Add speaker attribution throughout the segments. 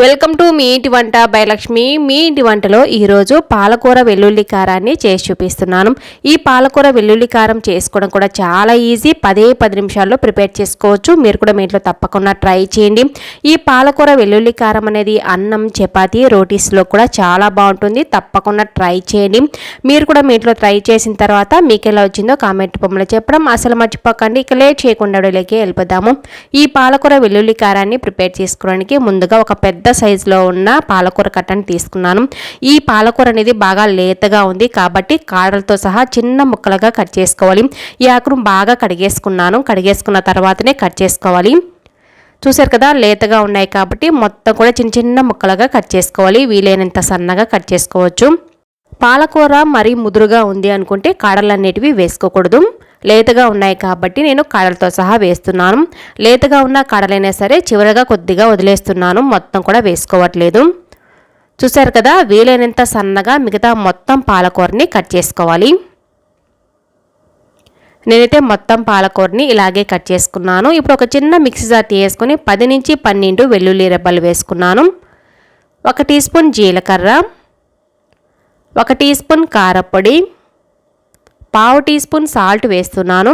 Speaker 1: Welcome to me ఇంటి వంట భయలక్ష్మి మీ ఇంటి వంటలో ఈరోజు పాలకూర వెల్లుల్లి కారాన్ని చేసి చూపిస్తున్నాను. ఈ పాలకూర వెల్లుల్లి కారం చేసుకోవడం కూడా చాలా ఈజీ. పదే పది నిమిషాల్లో ప్రిపేర్ చేసుకోవచ్చు. మీరు కూడా మీ ఇంట్లో తప్పకుండా ట్రై చేయండి. ఈ పాలకూర వెల్లుల్లి కారం అనేది అన్నం చపాతి రోటీస్లో కూడా చాలా బాగుంటుంది. తప్పకుండా ట్రై చేయండి. మీరు కూడా మీ ఇంట్లో ట్రై చేసిన తర్వాత మీకు ఎలా వచ్చిందో కామెంట్ బొమ్మలో చెప్పడం. అసలు మర్చిపోకండి. ఇక లేట్ చేయకుండా వెళ్ళిపోదాము. ఈ పాలకూర వెల్లుల్లి కారాన్ని ప్రిపేర్ చేసుకోవడానికి ముందుగా ఒక పెద్ద పెద్ద సైజులో ఉన్న పాలకూర కట్టని తీసుకున్నాను. ఈ పాలకూర అనేది బాగా లేతగా ఉంది కాబట్టి కాడలతో సహా చిన్న ముక్కలుగా కట్ చేసుకోవాలి. ఈ ఆకును బాగా కడిగేసుకున్నాను. కడిగేసుకున్న తర్వాతనే కట్ చేసుకోవాలి. చూసారు కదా లేతగా ఉన్నాయి కాబట్టి మొత్తం కూడా చిన్న చిన్న ముక్కలుగా కట్ చేసుకోవాలి. వీలైనంత సన్నగా కట్ చేసుకోవచ్చు. పాలకూర మరీ ముదురుగా ఉంది అనుకుంటే కాడలన్నిటివి వేసుకోకూడదు. లేతగా ఉన్నాయి కాబట్టి నేను కాడలతో సహా వేస్తున్నాను. లేతగా ఉన్న కాడలైనా సరే చివరగా కొద్దిగా వదిలేస్తున్నాను. మొత్తం కూడా వేసుకోవట్లేదు. చూశారు కదా వీలైనంత సన్నగా మిగతా మొత్తం పాలకూరని కట్ చేసుకోవాలి. నేనైతే మొత్తం పాలకూరని ఇలాగే కట్ చేసుకున్నాను. ఇప్పుడు ఒక చిన్న మిక్సీ జార్ తీసుకొని పది నుంచి పన్నెండు వెల్లుల్లి రెబ్బలు వేసుకున్నాను. ఒక టీ స్పూన్ జీలకర్ర ఒక టీ స్పూన్ కారపొడి పావు టీ స్పూన్ సాల్ట్ వేస్తున్నాను.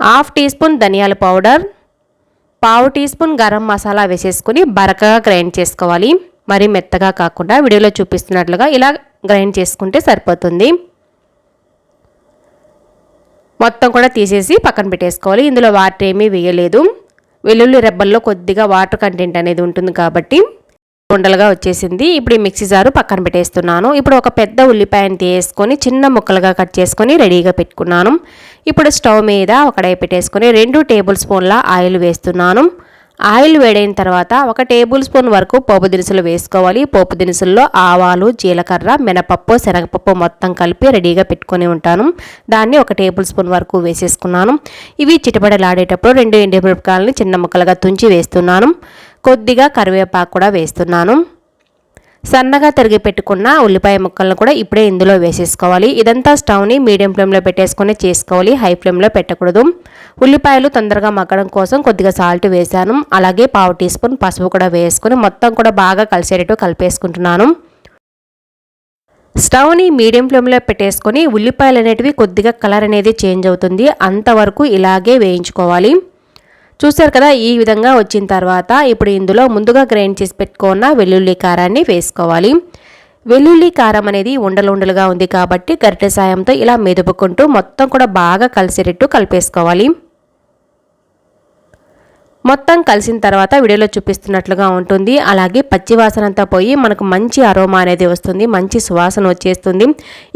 Speaker 1: హాఫ్ టీ స్పూన్ ధనియాల పౌడర్. పావు టీ స్పూన్ గరం మసాలా వేసేసుకుని బరకగా గ్రైండ్ చేసుకోవాలి. మరి మెత్తగా కాకుండా వీడియోలో చూపిస్తున్నట్లుగా ఇలా గ్రైండ్ చేసుకుంటే సరిపోతుంది. మొత్తం కూడా తీసేసి పక్కన పెట్టేసుకోవాలి. ఇందులో వాటర్ ఏమీ వేయలేదు. వెల్లుల్లి రెబ్బల్లో కొద్దిగా వాటర్ కంటెంట్ అనేది ఉంటుంది కాబట్టి ఉండలుగా వచ్చేసింది. ఇప్పుడు ఈ మిక్సీ జారు పక్కన పెట్టేస్తున్నాను. ఇప్పుడు ఒక పెద్ద ఉల్లిపాయను తీసుకొని చిన్న ముక్కలుగా కట్ చేసుకొని రెడీగా పెట్టుకున్నాను. ఇప్పుడు స్టవ్ మీద ఒకడై పెట్టేసుకొని రెండు టేబుల్ స్పూన్ల ఆయిల్ వేస్తున్నాను. ఆయిల్ వేడైన తర్వాత ఒక టేబుల్ స్పూన్ వరకు పోపు దినుసులు వేసుకోవాలి. పోపు దినుసుల్లో ఆవాలు జీలకర్ర మినపప్పు శనగపప్పు మొత్తం కలిపి రెడీగా పెట్టుకొని ఉంటాను. దాన్ని ఒక టేబుల్ స్పూన్ వరకు వేసేసుకున్నాను. ఇవి చిటపడలాడేటప్పుడు రెండు ఎండిమిరపకాయలని చిన్న ముక్కలుగా తుంచి వేస్తున్నాను. కొద్దిగా కరివేపాకు కూడా వేస్తున్నాను. సన్నగా తరిగి పెట్టుకున్న ఉల్లిపాయ ముక్కలను కూడా ఇప్పుడే ఇందులో వేసేసుకోవాలి. ఇదంతా స్టవ్ని మీడియం ఫ్లేమ్లో పెట్టేసుకొని చేసుకోవాలి. హై ఫ్లేమ్లో పెట్టకూడదు. ఉల్లిపాయలు తొందరగా మగ్గడం కోసం కొద్దిగా సాల్ట్ వేసాను అలాగే పావు టీ స్పూన్ పసుపు కూడా వేసుకొని మొత్తం కూడా బాగా కలిసేటట్టు కలిపేసుకుంటున్నాను. స్టవ్ని మీడియం ఫ్లేమ్లో పెట్టేసుకొని ఉల్లిపాయలు అనేటివి కొద్దిగా కలర్ అనేది చేంజ్ అవుతుంది. అంతవరకు ఇలాగే వేయించుకోవాలి. చూసారు కదా ఈ విధంగా వచ్చిన తర్వాత ఇప్పుడు ఇందులో ముందుగా గ్రైండ్ చేసి పెట్టుకున్న వెల్లుల్లి కారాన్ని వేసుకోవాలి. వెల్లుల్లి కారం అనేది ఉండలుండలుగా ఉంది కాబట్టి గరిటె సాయంతో ఇలా మెదుపుకుంటూ మొత్తం కూడా బాగా కలిసేటట్టు కలిపేసుకోవాలి. మొత్తం కలిసిన తర్వాత వీడియోలో చూపిస్తున్నట్లుగా ఉంటుంది. అలాగే పచ్చివాసన అంతా పోయి మనకు మంచి అరోమా అనేది వస్తుంది. మంచి సువాసన వచ్చేస్తుంది.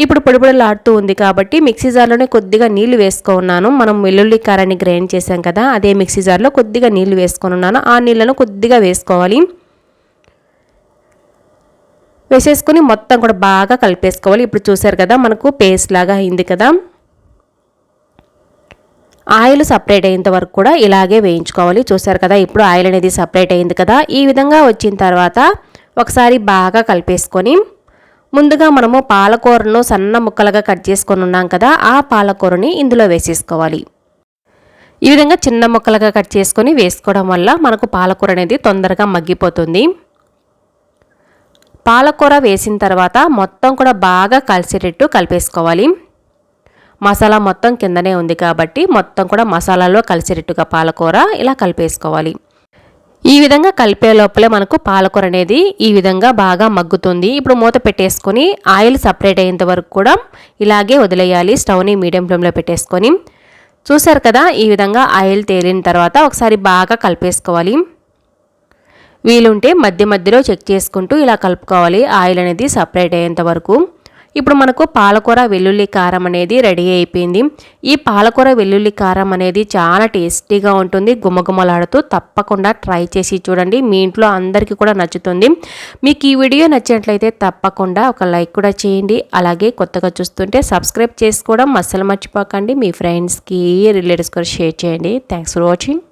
Speaker 1: ఇప్పుడు పొడిపొడిలాడుతూ ఉంది కాబట్టి మిక్సీ జార్లోనే కొద్దిగా నీళ్ళు వేసుకున్నాను. మనం వెల్లుల్లి కారాన్ని గ్రైండ్ చేసాం కదా అదే మిక్సీ జార్లో కొద్దిగా నీళ్ళు వేసుకొని ఉన్నాను ఆ నీళ్ళను కొద్దిగా వేసుకోవాలి. వేసేసుకుని మొత్తం కూడా బాగా కలిపేసుకోవాలి. ఇప్పుడు చూసారు కదా మనకు పేస్ట్ లాగా అయింది కదా. ఆయిల్ సపరేట్ అయ్యేంత వరకు కూడా ఇలాగే వేయించుకోవాలి. చూసారు కదా ఇప్పుడు ఆయిల్ అనేది సపరేట్ అయింది కదా. ఈ విధంగా వచ్చిన తర్వాత ఒకసారి బాగా కలిపేసుకొని ముందుగా మనము పాలకూరను సన్న ముక్కలుగా కట్ చేసుకొని ఉన్నాం కదా ఆ పాలకూరని ఇందులో వేసేసుకోవాలి. ఈ విధంగా చిన్న ముక్కలుగా కట్ చేసుకొని వేసుకోవడం వల్ల మనకు పాలకూర అనేది తొందరగా మగ్గిపోతుంది. పాలకూర వేసిన తర్వాత మొత్తం కూడా బాగా కలిసేటట్టు కలిపేసుకోవాలి. మసాలా మొత్తం కిందనే ఉంది కాబట్టి మొత్తం కూడా మసాలాలో కలిసేటట్టుగా పాలకూర ఇలా కలిపేసుకోవాలి. ఈ విధంగా కలిపే లోపలే మనకు పాలకూర అనేది ఈ విధంగా బాగా మగ్గుతుంది. ఇప్పుడు మూత పెట్టేసుకొని ఆయిల్ సపరేట్ అయ్యేంత వరకు కూడా ఇలాగే వదిలేయాలి స్టవ్ని మీడియం ఫ్లేమ్లో పెట్టేసుకొని. చూసారు కదా ఈ విధంగా ఆయిల్ తేలిన తర్వాత ఒకసారి బాగా కలిపేసుకోవాలి. వీలుంటే మధ్య మధ్యలో చెక్ చేసుకుంటూ ఇలా కలుపుకోవాలి ఆయిల్ అనేది సపరేట్ అయ్యేంత వరకు. ఇప్పుడు మనకు పాలకూర వెల్లుల్లి కారం అనేది రెడీ అయిపోయింది. ఈ పాలకూర వెల్లుల్లి కారం అనేది చాలా టేస్టీగా ఉంటుంది. గుమగుమలాడుతూ తప్పకుండా ట్రై చేసి చూడండి. మీ ఇంట్లో అందరికీ కూడా నచ్చుతుంది. మీకు ఈ వీడియో నచ్చినట్లయితే తప్పకుండా ఒక లైక్ కూడా చేయండి. అలాగే కొత్తగా చూస్తుంటే సబ్స్క్రైబ్ చేసుకోవడం అస్సలు మర్చిపోకండి. మీ ఫ్రెండ్స్కి రిలేటివ్స్ కూడా షేర్ చేయండి. Thanks for watching